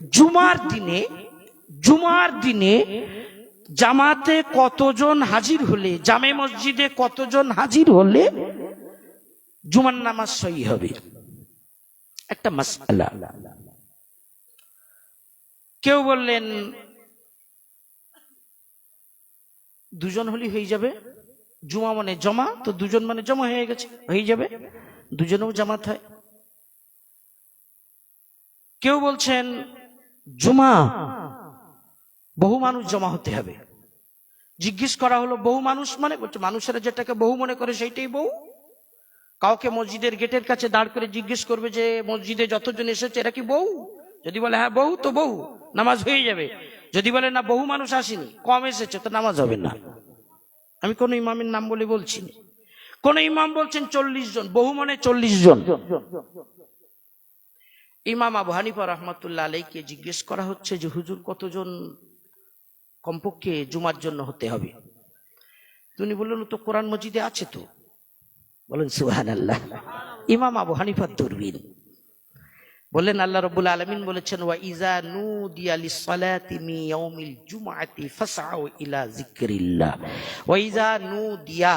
জুমার দিনে জুমার দিনে জামাতে কতজন হাজির হলে, জামে মসজিদে কতজন হাজির হলে জুমার নামাজ সহি হবে? একটা মাসালা কেউ বললেন, দুজন হলে হয়ে যাবে? জুমা মানে জমা, তো দুজন মানে জমা হয়ে গেছে, হয়ে যাবে। দুজনেও জামাত হয়। কেউ বলছেন জুমা। বহু মানুষ জমা হতে হবে। জিজ্ঞেস করা হলো, বহু মানুষ মানে মানুষেরা যেটাকে বহু মনে করে সেইটাই বহু। কাউকে মসজিদের গেটের কাছে দাঁড় করে জিজ্ঞেস করবে যে, মসজিদে যতজন এসেছে, এরা কি বউ যদি বলে হ্যাঁ বহু তো বহু, নামাজ হয়ে যাবে। যদি বলে, না, বহু মানুষ আসেনি, কম এসেছে, তো নামাজ হবে না। আমি কোন ইমামের নাম বলে বলছি। কোন ইমাম বলছেন চল্লিশ জন, বহু মানে চল্লিশ জন। ইমাম আবু হানিফা রহমতুল্লাহ আলাইকে জিজ্ঞেস করা হচ্ছে যে, হুজুর, কতজন কমপক্ষে জুমার জন্য হতে হবে? তিনি বললেন তো কোরআন মজিদে আছে তো। বলেন সুহান আল্লাহ ইমাম আবু হানিফার দূরবীন। বললেন আল্লাহ রব্বুল আলমিন বলেছেন, ওয়া ইজা নু দিয়ালি সালাতি মি ইয়াউমিল জুমআতি ফাসআউ ইলা যিকরিল্লাহ। ওয়া ইজা নু দিয়া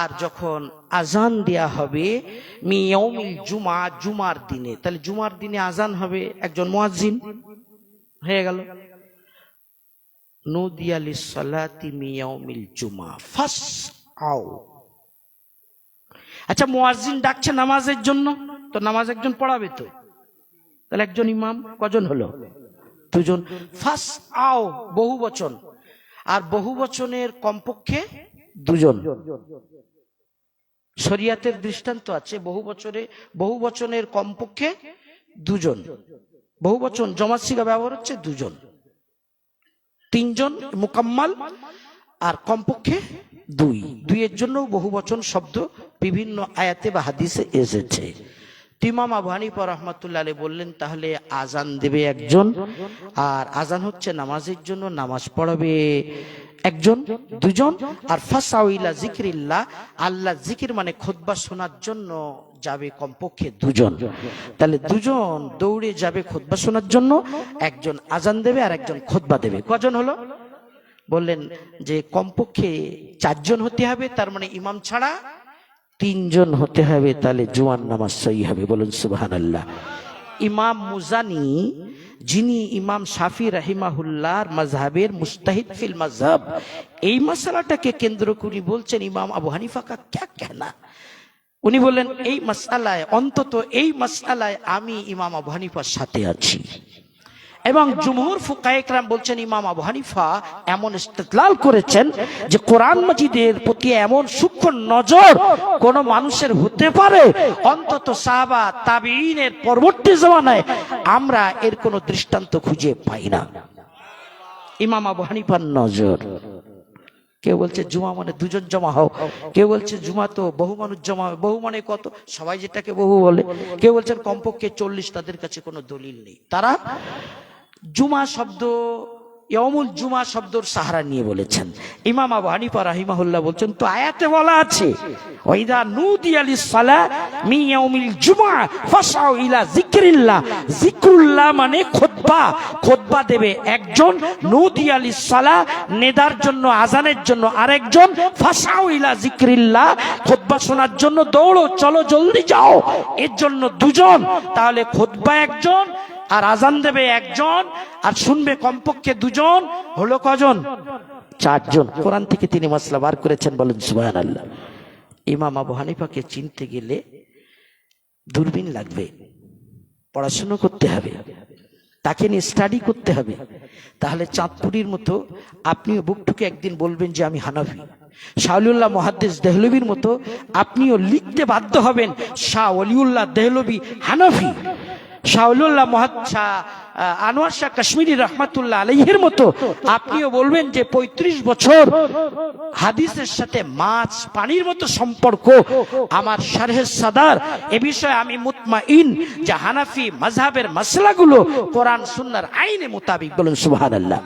আর যখন আজান দেয়া হবে, মি ইয়াউমিল জুমা জুমার দিনে। তাহলে জুমার দিনে আজান হবে একজন মুয়াজ্জিন? হয়ে গেল। নু দিয়ালি সালাতি মি ইয়াউমিল জুমা ফাসআউ। আচ্ছা মুয়াজ্জিন ডাকছে নামাজের জন্য, তো নামাজ একজন পড়াবে তো? তাহলে একজন ইমাম কজন হলো? দুজন। ফাস আও বহু বচন। আর বহু বচনের কমপক্ষে দুজন। শরিয়াতের দৃষ্টান্ত আছে, বহু বছরে, বহু বচনের কমপক্ষে দুজন। বহু বচন জমাসিকা ব্যবহার হচ্ছে দুজন। তিনজন মুকাম্মাল আর কমপক্ষে দুই। দুইয়ের জন্য বহু বচন শব্দ বিভিন্ন আয়াতে বা হাদিসে এসেছে। তিমাম আবু হানিফা রহমতুল্লাহ আলী বললেন, তাহলে আজান দেবে একজন, আর আজান হচ্ছে নামাজের জন্য নামাজ পড়াবে একজন, দুজন, আর ফাসাউইলা জিকিরিল্লাহ আল্লাহ জিকির মানে খোদবা শোনার জন্য যাবে কমপক্ষে দুজন। তাহলে দুজন দৌড়ে যাবে খোদবা শোনার জন্য, একজন আজান দেবে আর একজন খোদবা দেবে। কজন হলো? বললেন যে কমপক্ষে চারজন হতে হবে, তার মানে ইমাম ছাড়া তিনজন হতে হবে, তাহলে জোয়ান নামাজ সই হবে। বলুন সুবাহান আল্লাহ ইমাম মুজানি, যিনি ইমাম শাফি রাহিমাহুল্লার মাজহাবের মুস্তাহিদ ফিল মাজহাব এই মশালাটাকে কেন্দ্র করে বলছেন ইমাম আবু হানিফাকা ক্যা কেনা উনি বললেন, এই মশালায় অন্তত এই মশালায় আমি ইমাম আবু হানিফার সাথে আছি। এবং জুমহুর ফুকায়েকরাম বলছেন, ইমাম আবু হানিফা এমন ইস্তেদলাল করেছেন যে কোরআন মাজিদের প্রতি এমন সূক্ষ্ম নজর কোন মানুষের হতে পারে। অন্তত সাহাবা তাবিনের পরবর্তী জমানায় আমরা এর কোনো দৃষ্টান্ত খুঁজে পাই না। ইমাম আবু হানিফার নজর। কেউ বলছে, জুমা মানে দুজন জমা হও কেউ বলছে, জুমা তো বহু মানুষ জমা বহু মানে কত? সবাই যেটাকে বহু বলে। কেউ বলছেন, কমপক্ষে চল্লিশ তাদের কাছে কোনো দলিল নেই। তারা জুমা শব্দ ইয়মুল জুমা শব্দর সাহারা নিয়ে বলেছেন। ইমাম আবু হানিফা রাহিমাহুল্লাহ বলছেন, তো আয়াতে বলা আছে ওইদা নুদি আলি সালা মি ইয়াউমিল জুমা ফাসাউ ইলা যিকরিল্লাহ। যিকরুল্লাহ মানে খুতবা খুতবা দেবে একজন নুদি আলি সালা নেদার জন্য, আজানের জন্য আরেকজন ফাসাউ ইলা যিকরিল্লাহ খুতবা শোনার জন্য দৌড়ো, চলো জলদি যাও, এর জন্য দুজন, তাহলে খুতবা একজন আর আজান দেবে একজন, আর শুনবে কমপক্ষে দুজন, হলো কজন? চারজন। কোরআন থেকে তিনি মশলা বার করেছেন, বলেন সুবাহ আল্লাহ ইমাম আবু হানিফাকে চিনতে গেলে দূরবীন লাগবে। পড়াশুনো করতে হবে। তাকে নিয়ে স্টাডি করতে হবে। তাহলে চাঁদপুরির মতো আপনিও বুকটুকে একদিন বলবেন যে আমি হানাফি। শাহলিউল্লাহ মহাদ্দেশ দেহলবির মতো আপনিও লিখতে বাধ্য হবেন, শাহ অলিউল্লাহ দেহলবি হানাফি। শাহুল্লাহ মহাদ আনোয়ার শাহ কাশ্মীরি রহমাতুল্লাহ আলহের মতো। আপনিও বলবেন যে ৩৫ বছর হাদিসের সাথে মাছ, পানির মতো সম্পর্ক আমার শারহে সাদার। এ বিষয়ে আমি মুতমা ইন যে হানাফি মজাহের মশলাগুলো কোরআন সুন্নার আইনে মোতাবিক বলুন, সুবহানাল্লাহ।